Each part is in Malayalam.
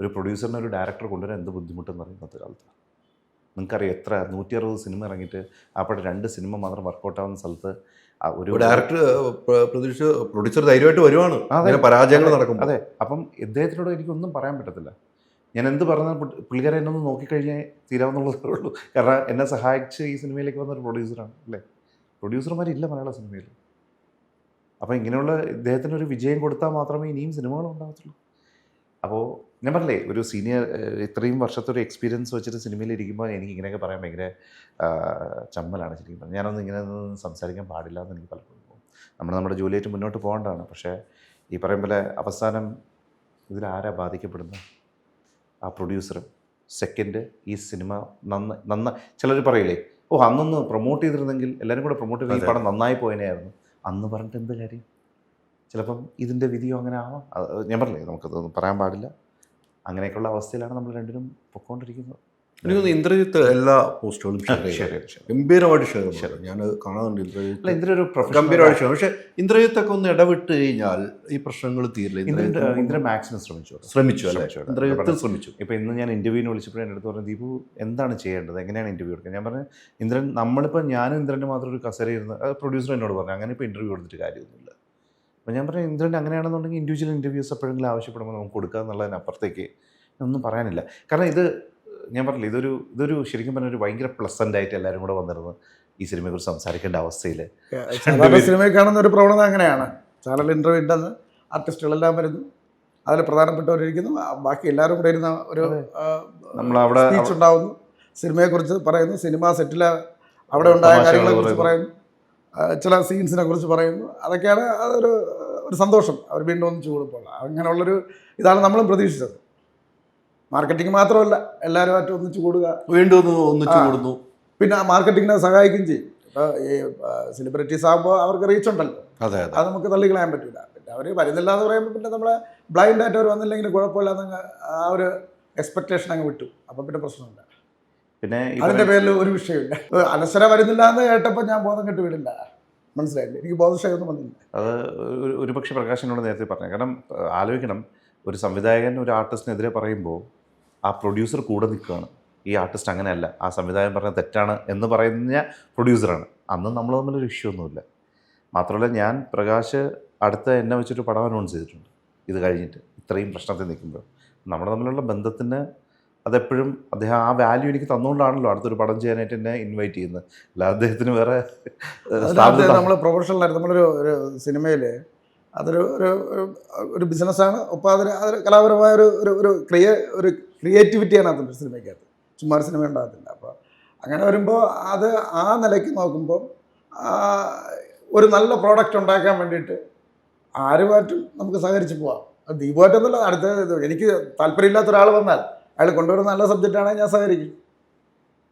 ഒരു പ്രൊഡ്യൂസറിനെ ഒരു ഡയറക്ടർ കൊണ്ടുവരാൻ എന്ത് ബുദ്ധിമുട്ടെന്ന് പറയും ഇന്നത്തെ കാലത്ത്. നിങ്ങൾക്കറിയാം എത്ര നൂറ്റി അറുപത് സിനിമ ഇറങ്ങിയിട്ട് അപ്പോൾ രണ്ട് സിനിമ മാത്രം വർക്കൗട്ട് ആവുന്ന സ്ഥലത്ത് ഒരു ഡയറക്ടർ പ്രതീക്ഷ പ്രൊഡ്യൂസർ ധൈര്യമായിട്ട് വരുവാണ്. അതെ. അങ്ങനെ പരാജയങ്ങൾ നടക്കും അതെ. അപ്പം ഇദ്ദേഹത്തിനോട് എനിക്കൊന്നും പറയാൻ പറ്റത്തില്ല. ഞാൻ എന്ത് പറഞ്ഞാൽ പുള്ളിക്കാരെ എന്നൊന്ന് നോക്കിക്കഴിഞ്ഞാൽ തീരാവുന്നുള്ളതേ ഉള്ളൂ. കാരണം എന്നെ സഹായിച്ച് ഈ സിനിമയിലേക്ക് വന്ന ഒരു പ്രൊഡ്യൂസറാണ് അല്ലേ? പ്രൊഡ്യൂസർമാരില്ല മലയാള സിനിമയിൽ അപ്പം ഇങ്ങനെയുള്ള ഇദ്ദേഹത്തിന് ഒരു വിജയം കൊടുത്താൽ മാത്രമേ ഇനിയും സിനിമകൾ ഉണ്ടാകത്തുള്ളൂ. അപ്പോൾ ഞാൻ പറഞ്ഞില്ലേ ഒരു സീനിയർ ഇത്രയും വർഷത്തെ ഒരു എക്സ്പീരിയൻസ് വെച്ചിട്ട് സിനിമയിൽ ഇരിക്കുമ്പോൾ എനിക്ക് ഇങ്ങനെയൊക്കെ പറയാൻ ഭയങ്കര ചമ്മലാണ് ശരിക്കും ഞാനൊന്നും ഇങ്ങനെ ഒന്നും സംസാരിക്കാൻ പാടില്ല എന്ന് എനിക്ക് പലപ്പോഴും തോന്നും. നമ്മൾ നമ്മുടെ ജോലിയായിട്ട് മുന്നോട്ട് പോകേണ്ടതാണ്. പക്ഷേ ഈ പറയും പോലെ അവസാനം ഇതിലാരാ ബാധിക്കപ്പെടുന്നത്? ആ പ്രൊഡ്യൂസറും സെക്കൻഡ് ഈ സിനിമ നന്ന നന്ന ചിലർ പറയില്ലേ ഓ അന്നൊന്ന് പ്രൊമോട്ട് ചെയ്തിരുന്നെങ്കിൽ എല്ലാവരും കൂടെ പ്രൊമോട്ട് ചെയ്ത് ഈ. പടം നന്നായി പോയനെയായിരുന്നു. അന്ന് പറഞ്ഞിട്ട് എന്ത് കാര്യം? ചിലപ്പം ഇതിന്റെ വിധിയോ അങ്ങനെ ആവാം. ഞാൻ പറഞ്ഞില്ലേ നമുക്കതൊന്നും പറയാൻ പാടില്ല. അങ്ങനെയൊക്കെയുള്ള അവസ്ഥയിലാണ് നമ്മൾ രണ്ടിനും പൊക്കോണ്ടിരിക്കുന്നത്. എനിക്ക് ഇന്ദ്രജിത്ത് എല്ലാ പോസ്റ്റുകളും ഷെയർ ചെയ്യും. ഗംഭീരമായിട്ട് ഷെയർ ചെയ്യും. ഞാൻ കാണാറുണ്ട് അല്ല ഇന്ദ്ര ഒരു ഗംഭീരമായിട്ട് ഷെയർ പക്ഷേ ഇന്ദ്രജിത്തൊക്കെ ഒന്ന് ഇടവിട്ട് കഴിഞ്ഞാൽ ഈ പ്രശ്നങ്ങൾ തീരില്ല. ഇന്ദ്ര ഇന്ദ്രജിത്ത് മാക്സിമം ശ്രമിച്ചു. ശ്രമിച്ചു ഇന്ദ്രജിത്ത് ശ്രമിച്ചു. ഇപ്പോൾ ഇന്ന് ഞാൻ ഇന്റർവ്യൂവിന് വിളിച്ചപ്പോൾ എന്റെ അടുത്ത് പറഞ്ഞു ദീപു എന്താണ് ചെയ്യേണ്ടത്? എങ്ങനെയാണ് ഇന്റർവ്യൂ എടുക്കുക ഞാൻ പറഞ്ഞു ഇന്ദ്രൻ നമ്മളിപ്പോൾ ഞാനും ഇന്ദ്രന്റെ മാത്രം ഒരു കസേര ഇരുന്ന് അത് പ്രൊഡ്യൂസർ എന്നോട് പറഞ്ഞു. അങ്ങനെ ഇപ്പോൾ ഇന്റർവ്യൂ കൊടുത്തിട്ട് കാര്യമൊന്നുമില്ല. അപ്പോൾ ഞാൻ പറഞ്ഞു ഇന്ദ്രൻ അങ്ങനെയാണെന്നുണ്ടെങ്കിൽ ഇൻഡിവിജ്വൽ ഇന്റർവ്യൂസ് എപ്പോഴെങ്കിലും ആവശ്യപ്പെടുമ്പോൾ നമുക്ക് കൊടുക്കുക എന്നുള്ളതിനപ്പുറത്തേക്ക് ഒന്നും പറയാനില്ല. കാരണം ഇത് ഞാൻ പറഞ്ഞില്ല ഇതൊരു ഇതൊരു ശരിക്കും പറഞ്ഞ ഒരു ഭയങ്കര പ്ലസന്റ് ആയിട്ട് എല്ലാവരും കൂടെ വന്നിരുന്നു ഈ സിനിമയെക്കുറിച്ച് സംസാരിക്കേണ്ട അവസ്ഥയിൽ. സിനിമയെ കാണുന്ന ഒരു പ്രവണത അങ്ങനെയാണ്. ചാനൽ ഇന്റർവ്യൂ ഉണ്ടെന്ന് ആർട്ടിസ്റ്റുകളെല്ലാം വരുന്നു. അതിൽ പ്രധാനപ്പെട്ടവരിരിക്കുന്നു. ആ, ബാക്കി എല്ലാവരും കൂടെ ഇരുന്ന ഒരു. നമ്മളവിടെ ഉണ്ടാവുന്നു. സിനിമയെക്കുറിച്ച് പറയുന്നു. സിനിമ സെറ്റിൽ അവിടെ ഉണ്ടായ കാര്യങ്ങളെക്കുറിച്ച് കാര്യങ്ങളെ കുറിച്ച് പറയുന്നു. ചില സീൻസിനെ കുറിച്ച് പറയുന്നു. അതൊക്കെയാണ് അതൊരു ഒരു സന്തോഷം. അവർ വീണ്ടും ഒന്നിച്ചു കൂടുമ്പോൾ അങ്ങനെയുള്ളൊരു ഇതാണ് നമ്മളും പ്രതീക്ഷിച്ചത്. മാർക്കറ്റിംഗ് മാത്രമല്ല എല്ലാവരുമായിട്ട് ഒന്നിച്ചു കൂടുക വീണ്ടും ഒന്ന് ഒന്നിച്ചു ആ. കൂടുന്നു പിന്നെ മാർക്കറ്റിങ്ങിനെ സഹായിക്കുകയും ചെയ്യും. ഇപ്പോൾ ഈ സെലിബ്രിറ്റീസ് ആകുമ്പോൾ അവർക്ക് റീച്ച് ഉണ്ടല്ലോ. അതെ അതെ. അത് നമുക്ക് തള്ളിക്കളയാൻ പറ്റില്ല പിന്നെ അവർ വരുന്നില്ല എന്ന് പറയുമ്പോൾ പിന്നെ നമ്മളെ ബ്ലൈൻഡ് ആയിട്ട് അവർ വന്നില്ലെങ്കിൽ കുഴപ്പമില്ല എന്നങ്ങ് ആ ഒരു എക്സ്പെക്ടേഷൻ അങ്ങ് വിട്ടു. അപ്പം പിന്നെ പ്രശ്നമില്ല. പിന്നെ അതിന്റെ പേരിൽ ഒരു വിഷയമില്ല. അനശ്വര വരുന്നില്ല എന്ന് കേട്ടപ്പോൾ ഞാൻ ബോധം കെട്ട് വീടില്ല മനസ്സിലായില്ലേ? എനിക്ക് ബോധക്ഷയമൊന്നും വന്നില്ല. അത് ഒരു ഒരുപക്ഷെ പ്രകാശനോട് നേരത്തെ പറഞ്ഞു കാരണം ആലോചിക്കണം. ഒരു സംവിധായകൻ ഒരു ആർട്ടിസ്റ്റിനെതിരെ പറയുമ്പോൾ ആ പ്രൊഡ്യൂസർ കൂടെ നിൽക്കുകയാണ്. ഈ ആർട്ടിസ്റ്റ് അങ്ങനെയല്ല. ആ സംവിധായകൻ പറഞ്ഞ തെറ്റാണ് എന്ന് പറയുന്ന പ്രൊഡ്യൂസറാണ്. അന്ന് നമ്മൾ തമ്മിലൊരു ഇഷ്യൂ ഒന്നുമില്ല. മാത്രമല്ല ഞാൻ പ്രകാശ് അടുത്ത എന്നെ വെച്ചിട്ട് പടം അനൗൺസ് ചെയ്തിട്ടുണ്ട്. ഇത് കഴിഞ്ഞിട്ട്. ഇത്രയും പ്രശ്നത്തിൽ നിൽക്കുമ്പോൾ നമ്മുടെ തമ്മിലുള്ള ബന്ധത്തിന് അതെപ്പോഴും അദ്ദേഹം ആ വാല്യൂ എനിക്ക് തന്നുകൊണ്ടാണല്ലോ അടുത്തൊരു പടം ചെയ്യാനായിട്ട് എന്നെ ഇൻവൈറ്റ് ചെയ്യുന്നത്. അല്ല അദ്ദേഹത്തിന് വേറെ നമ്മൾ പ്രൊഫഷണലായിട്ട് നമ്മളൊരു ഒരു സിനിമയിൽ അതൊരു ഒരു ഒരു- ബിസിനസ്സാണ് ഒപ്പം അതിന് അതൊരു കലാപരമായ ഒരു ഒരു ഒരു ക്രിയ ഒരു ക്രിയേറ്റിവിറ്റിയാണ് അതിന്റെ സിനിമയ്ക്കകത്ത്. ചുമ്മാ ഒരു സിനിമ ഉണ്ടാകത്തില്ല. അപ്പോൾ അങ്ങനെ വരുമ്പോൾ അത് ആ നിലയ്ക്ക് നോക്കുമ്പോൾ ഒരു നല്ല പ്രോഡക്റ്റ് ഉണ്ടാക്കാൻ വേണ്ടിയിട്ട് ആരുമായിട്ടും നമുക്ക് സഹകരിച്ച് പോവാം. ദീപമായിട്ടൊന്നുമല്ല അടുത്ത എനിക്ക് താല്പര്യമില്ലാത്ത ഒരാൾ വന്നാൽ അയാൾ കൊണ്ടുവരുന്ന നല്ല സബ്ജക്റ്റാണെങ്കിൽ ഞാൻ സഹകരിക്കും.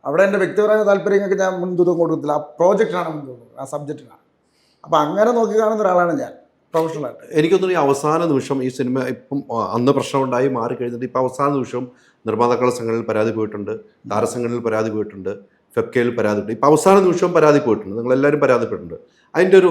അവിടെ എന്റെ വ്യക്തിപരമായ താല്പര്യങ്ങൾക്ക് ഞാൻ മുൻതൂക്കം കൊടുക്കത്തില്ല. ആ പ്രോജക്റ്റിനാണ് മുൻതൂക്കം. ആ സബ്ജക്റ്റിനാണ് അപ്പോൾ അങ്ങനെ നോക്കി കാണുന്ന ഒരാളാണ് ഞാൻ. പ്രൊഫഷണലായിട്ട് എനിക്കൊന്നും ഈ അവസാന നിമിഷം ഈ സിനിമ ഇപ്പം അന്ന് പ്രശ്നമുണ്ടായി മാറി കഴിഞ്ഞിട്ട് ഇപ്പം അവസാന നിമിഷം നിർമ്മാതാക്കളുടെ സംഘടനയിൽ പരാതി പോയിട്ടുണ്ട്. താരസംഘടനയിൽ പരാതി പോയിട്ടുണ്ട്. ഫെബ്കയിൽ പരാതി പോയിട്ടുണ്ട്. ഇപ്പം അവസാന നിമിഷം പരാതി പോയിട്ടുണ്ട്. നിങ്ങളെല്ലാവരും പരാതിപ്പെട്ടിട്ടുണ്ട്. അതിന്റെ ഒരു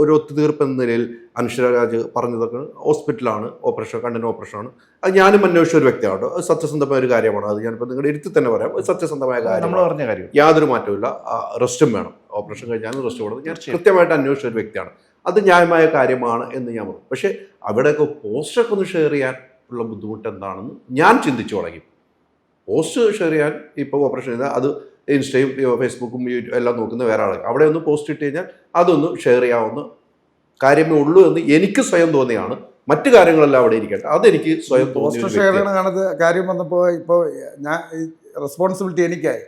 ഒരു ഒത്തുതീർപ്പ് എന്ന നിലയിൽ അനുശ്വര രാജ് പറഞ്ഞതൊക്കെ ഹോസ്പിറ്റലാണ് ഓപ്പറേഷൻ കണ്ണിന് ഓപ്പറേഷനാണ്. അത് ഞാനും അന്വേഷിച്ച ഒരു വ്യക്തിയാണ് അത് സത്യസന്ധമായ ഒരു കാര്യമാണ്. അത് ഞാനിപ്പോൾ നിങ്ങളുടെ ഇരുത്തി തന്നെ പറയാം. സത്യസന്ധമായ കാര്യം നമ്മൾ പറഞ്ഞ കാര്യം യാതൊരു മാറ്റവുമില്ല. റെസ്റ്റും വേണം. ഓപ്പറേഷൻ കഴിഞ്ഞാലും റെസ്റ്റ് വേണം. ഞാൻ കൃത്യമായിട്ട് അന്വേഷിച്ച ഒരു വ്യക്തിയാണ്. അത് ന്യായമായ കാര്യമാണ് എന്ന് ഞാൻ പറഞ്ഞു. പക്ഷേ അവിടെയൊക്കെ പോസ്റ്റൊക്കെ ഒന്ന് ഷെയർ ചെയ്യാൻ ഉള്ള ബുദ്ധിമുട്ട് എന്താണെന്ന് ഞാൻ ചിന്തിച്ചു തുടങ്ങി. പോസ്റ്റ് ഷെയർ ചെയ്യാൻ ഇപ്പോൾ ഓപ്പറേഷൻ ചെയ്താൽ അത് ഇൻസ്റ്റയും ഫേസ്ബുക്കും യൂട്യൂബ് എല്ലാം നോക്കുന്ന വേറെ ആൾ അവിടെ ഒന്ന് പോസ്റ്റ് ഇട്ട് കഴിഞ്ഞാൽ അതൊന്ന് ഷെയർ ചെയ്യാവുന്ന കാര്യമേ ഉള്ളൂ എന്ന് എനിക്ക് സ്വയം തോന്നിയാണ്. മറ്റു കാര്യങ്ങളെല്ലാം അവിടെ ഇരിക്കട്ടെ. അതെനിക്ക് സ്വയം പോസ്റ്റർ ഷെയർ വ്യക്തിയാണ്. ചെയ്യണ കാണത്ത് കാര്യം വന്നപ്പോൾ ഇപ്പോൾ ഞാൻ റെസ്പോൺസിബിലിറ്റി എനിക്കായി.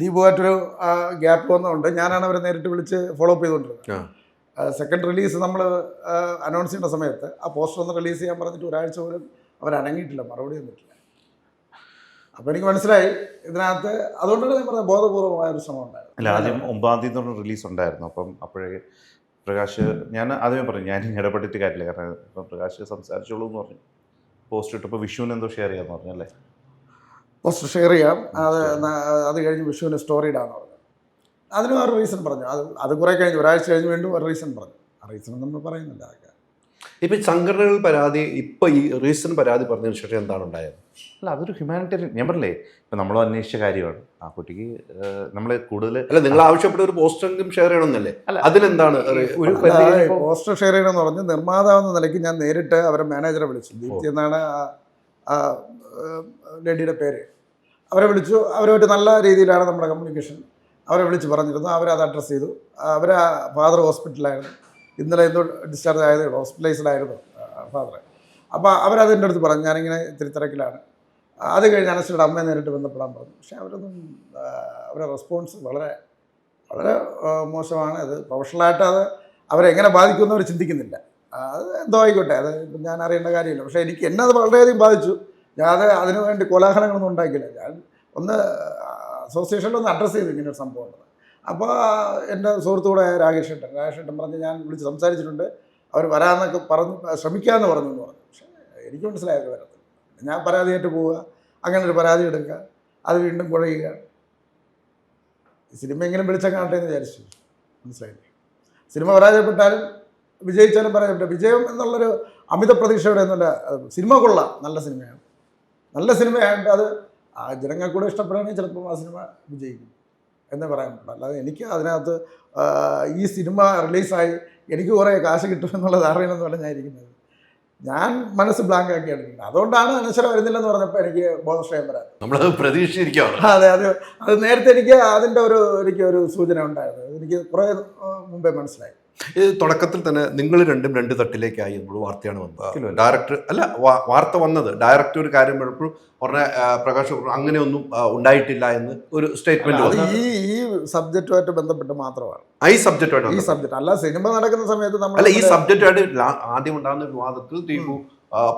ദീപുമായിട്ടൊരു ഗ്യാപ്പ് വന്നതുകൊണ്ട് ഞാനാണ് അവരെ നേരിട്ട് വിളിച്ച് ഫോളോ അപ്പ് ചെയ്തുകൊണ്ടിരുന്നത് സെക്കൻഡ് റിലീസ് നമ്മൾ അനൗൺസ് ചെയ്യുന്ന സമയത്ത് ആ പോസ്റ്റർ ഒന്ന് റിലീസ് ചെയ്യാൻ പറഞ്ഞിട്ട് ഒരാഴ്ച പോലും അവർ അനങ്ങിയിട്ടില്ല മറുപടി തന്നിട്ടില്ല. അപ്പോൾ എനിക്ക് മനസ്സിലായി ഇതിനകത്ത് അതുകൊണ്ടാണ് ഞാൻ പറഞ്ഞത് ബോധപൂർവമായ ഒരു ശ്രമം ഉണ്ടായിരുന്നു. അല്ല ആദ്യം ഒമ്പതാം തീയതി തൊട്ട് റിലീസ് ഉണ്ടായിരുന്നു. അപ്പം അപ്പോഴേ പ്രകാശ് ഞാൻ ആദ്യമേ പറഞ്ഞു ഞാൻ ഇടപെട്ടിട്ട് കാര്യമില്ല. കാരണം ഇപ്പം പ്രകാശ് സംസാരിച്ചോളൂ എന്ന് പറഞ്ഞു. പോസ്റ്റ് ഇട്ടപ്പോൾ വിഷുവിന് എന്തോ ഷെയർ ചെയ്യാന്ന് പറഞ്ഞു അല്ലേ? പോസ്റ്റ് ഷെയർ ചെയ്യാം. അത് അത് കഴിഞ്ഞ് വിഷുവിന് സ്റ്റോറി ഇടാന്ന് പറഞ്ഞു. അതിന് വേറെ റീസൺ പറഞ്ഞു. അത് അത് കുറേ കഴിഞ്ഞ് ഒരാഴ്ച കഴിഞ്ഞ് വീണ്ടും ഒരു റീസൺ പറഞ്ഞു. ആ റീസൺ നമ്മൾ പറയുന്നില്ല. അതൊക്കെ ഇപ്പൊ ഈ സംഘടനകൾ പരാതി ഇപ്പൊ ഈ റീസൺ പരാതി പറഞ്ഞതിന് ശേഷം എന്താണ് ഉണ്ടായത്? അല്ല അതൊരു ഹ്യൂമാനിറ്റേറിയൻ ഞാൻ പറഞ്ഞില്ലേ ഇപ്പം നമ്മൾ അന്വേഷിച്ച കാര്യമാണ്. ആ കുട്ടിക്ക് നമ്മൾ കൂടുതൽ അല്ല നിങ്ങൾ ആവശ്യപ്പെട്ട ഒരു പോസ്റ്ററെങ്കിലും ഷെയർ ചെയ്യണമെന്നല്ലേ? അല്ല, അതിലെന്താണ് ഒരു പോസ്റ്റർ ഷെയർ ചെയ്യണമെന്ന് പറഞ്ഞ് നിർമ്മാതാവെന്ന നിലയ്ക്ക് ഞാൻ നേരിട്ട് അവരെ മാനേജറെ വിളിച്ചു. ദീപ്തി എന്നാണ് ആ- ആ ലേഡിയുടെ പേര്. അവരെ വിളിച്ചു. അവരുമായിട്ട് നല്ല രീതിയിലാണ് നമ്മുടെ കമ്മ്യൂണിക്കേഷൻ അവരെ വിളിച്ച് പറഞ്ഞിരുന്നു. അവരത് അഡ്രസ്സ് ചെയ്തു. അവരെ ഫാദർ ഹോസ്പിറ്റലായിരുന്നു ഇന്നലെ എന്തോ ഡിസ്ചാർജ് ആയതേ ഉള്ളൂ ഹോസ്പിറ്റലൈസ്ഡായിരുന്നു ഫാദർ അപ്പോൾ അവരത് എന്റെ അടുത്ത് പറഞ്ഞു. ഞാനിങ്ങനെ ഇത്തിരി തിരക്കിലാണ്. അത് കഴിഞ്ഞ് അനശ്വരുടെ അമ്മയെ നേരിട്ട് ബന്ധപ്പെടാൻ പറഞ്ഞു. പക്ഷേ അവരൊന്നും അവരെ റെസ്പോൺസ് വളരെ വളരെ മോശമാണ്. അത് പ്രൊഫഷണലായിട്ട് അത് അവരെങ്ങനെ ബാധിക്കുമെന്ന് അവർ ചിന്തിക്കുന്നില്ല. അത് എന്തോ ആയിക്കോട്ടെ. അത് ഞാൻ അറിയേണ്ട കാര്യമില്ല. പക്ഷേ എനിക്ക് എന്നെ അത് വളരെയധികം ബാധിച്ചു. ഞാൻ അത് അതിനു വേണ്ടി കോലാഹലങ്ങളൊന്നും ഉണ്ടാക്കിയില്ല ഞാൻ ഒന്ന് അസോസിയേഷനിലൊന്ന് അഡ്രസ്സ് ചെയ്തു ഇങ്ങനെ ഒരു സംഭവം ഉണ്ടെന്ന്. അപ്പോൾ എന്റെ സുഹൃത്തുക്കൂടെ രാകേഷ് ഏട്ടൻ രാകേഷ് ഏട്ടൻ പറഞ്ഞ് ഞാൻ വിളിച്ച് സംസാരിച്ചിട്ടുണ്ട്. അവർ വരാമെന്നൊക്കെ പറഞ്ഞ് ശ്രമിക്കാമെന്ന് പറഞ്ഞു എന്ന് പറഞ്ഞു. പക്ഷേ എനിക്ക് മനസ്സിലായത് വരത്തില്ല. ഞാൻ പരാതിയായിട്ട് പോവുക അങ്ങനെ ഒരു പരാതി എടുക്കുക അത് വീണ്ടും കുഴയുക. സിനിമയെങ്കിലും വിളിച്ചാൽ കാണട്ടെ എന്ന് വിചാരിച്ചു. മനസ്സിലായില്ലേ? സിനിമ പരാജയപ്പെട്ടാലും വിജയിച്ചാലും പരാജയപ്പെട്ട വിജയം എന്നുള്ളൊരു അമിത പ്രതീക്ഷയുടെ എന്നുള്ള സിനിമ കൊള്ളാം. നല്ല സിനിമയാണ്. നല്ല സിനിമയായിട്ട് അത് ജനങ്ങൾ കൂടെ ഇഷ്ടപ്പെടുകയാണെങ്കിൽ ചിലപ്പോൾ ആ സിനിമ വിജയിക്കും. എന്നേ പറയാൻ അല്ലാതെ എനിക്ക് അതിനകത്ത് ഈ സിനിമ റിലീസായി എനിക്ക് കുറേ കാശ് കിട്ടുമെന്നുള്ള ധാരണയൊന്നുമല്ല ഞാൻ ഇരിക്കുന്നത് ഞാൻ മനസ്സ് ബ്ലാങ്ക് ആക്കിയാണ് ഇരിക്കുന്നത്. അതുകൊണ്ടാണ് അനശ്വര വരുന്നില്ലെന്ന് പറഞ്ഞപ്പോൾ എനിക്ക് ബോധക്ഷയം വരാൻ. നമ്മളത് പ്രതീക്ഷിച്ചിരിക്കുകയാണ്. അതെ അത് അത് നേരത്തെ എനിക്ക് അതിന്റെ ഒരു എനിക്ക് ഒരു സൂചന ഉണ്ടായിരുന്നു. എനിക്ക് കുറേ മുമ്പേ മനസ്സിലായി. ഇത് തുടക്കത്തിൽ തന്നെ നിങ്ങൾ രണ്ടും രണ്ട് തട്ടിലേക്കായി എന്നുള്ള വാർത്തയാണ് വന്നത്. ഡയറക്ടർ അല്ല വാർത്ത വന്നത്. ഡയറക്ടർ ഒരു കാര്യം പറഞ്ഞപ്പോഴും ഉടനെ പ്രകാശ് അങ്ങനെയൊന്നും ഉണ്ടായിട്ടില്ല എന്ന് ഒരു സ്റ്റേറ്റ്മെന്റ് ഈ ഈ സബ്ജക്റ്റുമായിട്ട് ബന്ധപ്പെട്ട് മാത്രമാണ്. ഈ സബ്ജക്റ്റുമായിട്ട് ഈ സബ്ജക്റ്റ് അല്ല സിനിമ നടക്കുന്ന സമയത്ത് നമ്മൾ അല്ല ഈ സബ്ജക്റ്റായിട്ട് ആദ്യം ഉണ്ടാകുന്ന വിവാദത്തിൽ ദീപു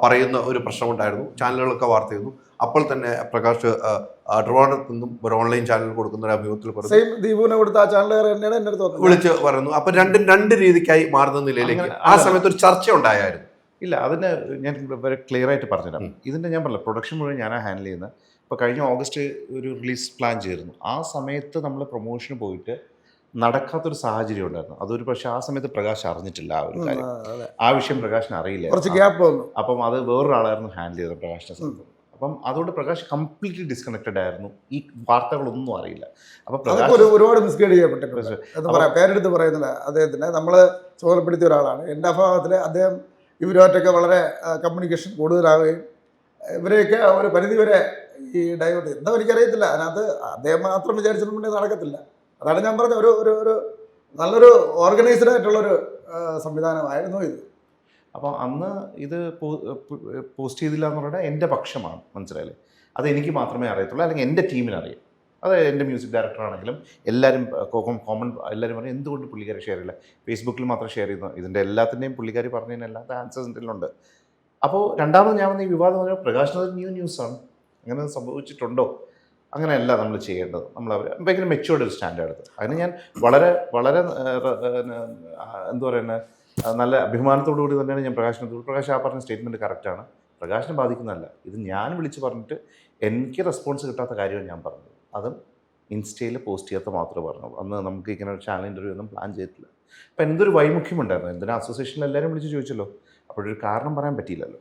പറയുന്ന ഒരു പ്രശ്നമുണ്ടായിരുന്നു. ചാനലുകളൊക്കെ വാർത്ത ചെയ്തു അപ്പോൾ തന്നെ പ്രകാശ് ട്രിവാൻഡ്രത്ത് നിന്നും ഒരു ഓൺലൈൻ ചാനൽ കൊടുക്കുന്ന ഒരു അഭിമുഖത്തിൽ പറഞ്ഞു. ദീപുവിനെ കൊടുത്ത ആ ചാനൽ വിളിച്ച് പറയുന്നു. അപ്പൊ രണ്ട് രണ്ട് രീതിക്കായി മാറുന്ന നിലയിലേക്ക് ആ സമയത്ത് ഒരു ചർച്ച ഉണ്ടായായിരുന്നു. ഇല്ല അതിന് ഞാൻ വളരെ ക്ലിയർ ആയിട്ട് പറഞ്ഞുതരാം. ഇതിന്റെ ഞാൻ പറഞ്ഞില്ല പ്രൊഡക്ഷൻ മുഴുവൻ ഞാനാണ് ഹാൻഡിൽ ചെയ്യുന്നത്. ഇപ്പോൾ കഴിഞ്ഞ ഓഗസ്റ്റ് ഒരു റിലീസ് പ്ലാൻ ചെയ്തിരുന്നു. ആ സമയത്ത് നമ്മൾ പ്രൊമോഷന് പോയിട്ട് നടക്കാത്തൊരു സാഹചര്യം ഉണ്ടായിരുന്നു. അതൊരു പക്ഷെ ആ സമയത്ത് പ്രകാശ് അറിഞ്ഞിട്ടില്ല ആ ഒരു കാര്യം. ആ, വിഷയം പ്രകാശിന് അറിയില്ല. കുറച്ച് ഗ്യാപ്പ് വന്നു. അപ്പം അത് വേറൊരാളായിരുന്നു ഹാൻഡിൽ ചെയ്തത് പ്രകാശിനെ സമയത്ത് അപ്പം അതുകൊണ്ട് പ്രകാശ് കംപ്ലീറ്റ്ലി ഡിസ്കണക്റ്റഡ് ആയിരുന്നു. ഈ വാർത്തകളൊന്നും അറിയില്ല. അപ്പം പ്രകാശ് ഒരു ഒരുപാട് മിസ്ഗൈഡ് ചെയ്യപ്പെട്ടിട്ടുണ്ട്. എന്ന് പറയാം. പേരെടുത്ത് പറയുന്നില്ല. അദ്ദേഹത്തിന് നമ്മൾ ചുമതലപ്പെടുത്തിയ ഒരാളാണ്. എന്റെ അഭാവത്തിൽ അദ്ദേഹം ഇവരുമായിട്ടൊക്കെ വളരെ കമ്മ്യൂണിക്കേഷൻ കൂടുതലാവുകയും ഇവരെയൊക്കെ ഒരു പരിധിവരെ ഈ ഡൈവേർട്ട് എന്താ എനിക്കറിയത്തില്ല. അതിനകത്ത് അദ്ദേഹം മാത്രം വിചാരിച്ചിട്ടുണ്ടെങ്കിൽ നടക്കത്തില്ല. അതാണ് ഞാൻ പറഞ്ഞ ഒരു ഒരു ഒരു നല്ലൊരു ഓർഗനൈസ്ഡ് ആയിട്ടുള്ളൊരു സംവിധാനമായിരുന്നു ഇത്. അപ്പോൾ അന്ന് ഇത് പോസ്റ്റ് ചെയ്തില്ല എന്ന് പറഞ്ഞാൽ എന്റെ പക്ഷമാണ് മനസ്സിലായില്ലേ? അത് എനിക്ക് മാത്രമേ അറിയത്തുള്ളൂ അല്ലെങ്കിൽ എന്റെ ടീമിന് അറിയാം. അത് എന്റെ മ്യൂസിക് ഡയറക്ടറാണെങ്കിലും എല്ലാവരും കോമൺ എല്ലാവരും പറയും എന്തുകൊണ്ട് പുള്ളിക്കാരി ഷെയർ ചെയ്യില്ല ഫേസ്ബുക്കിൽ മാത്രം ഷെയർ ചെയ്യുന്നു. ഇതിന്റെ എല്ലാത്തിന്റെയും പുള്ളിക്കാരി പറഞ്ഞതിനെല്ലാം ആൻസേഴ്സ് ഇതിലുണ്ട് അപ്പോൾ രണ്ടാമത് ഞാൻ വന്ന ഈ വിവാദം പറഞ്ഞാൽ പ്രകാശ് ന്യൂ ന്യൂസാണ് അങ്ങനെ സംഭവിച്ചിട്ടുണ്ടോ? അങ്ങനെയല്ല നമ്മൾ ചെയ്യേണ്ടത്. നമ്മൾ അവർ ഭയങ്കര മെച്ചുവേർഡ് ഒരു സ്റ്റാൻഡേർഡ് അതിന് ഞാൻ വളരെ വളരെ എന്താ പറയുന്നത് നല്ല അഭിമാനത്തോടു കൂടി തന്നെയാണ് ഞാൻ പ്രകാശനത്തോട് പ്രകാശ് ആ പറഞ്ഞ സ്റ്റേറ്റ്മെന്റ് കറക്റ്റാണ് പ്രകാശിനെ ബാധിക്കുന്നതല്ല. ഇത് ഞാൻ വിളിച്ച് പറഞ്ഞിട്ട് എനിക്ക് റെസ്പോൺസ് കിട്ടാത്ത കാര്യമാണ് ഞാൻ പറഞ്ഞത്. അതും ഇൻസ്റ്റയിൽ പോസ്റ്റ് ചെയ്യാത്ത മാത്രമേ പറഞ്ഞുള്ളൂ. അന്ന് നമുക്ക് ഇങ്ങനെ ഒരു ചാനൽ ഇന്റർവ്യൂ ഒന്നും പ്ലാൻ ചെയ്തിട്ടില്ല. അപ്പോൾ എന്തൊരു വൈമുഖ്യമുണ്ടായിരുന്നു എന്തിനാ അസോസിയേഷനിൽ എല്ലാവരും വിളിച്ച് ചോദിച്ചല്ലോ. അപ്പോഴൊരു കാരണം പറയാൻ പറ്റിയില്ലല്ലോ.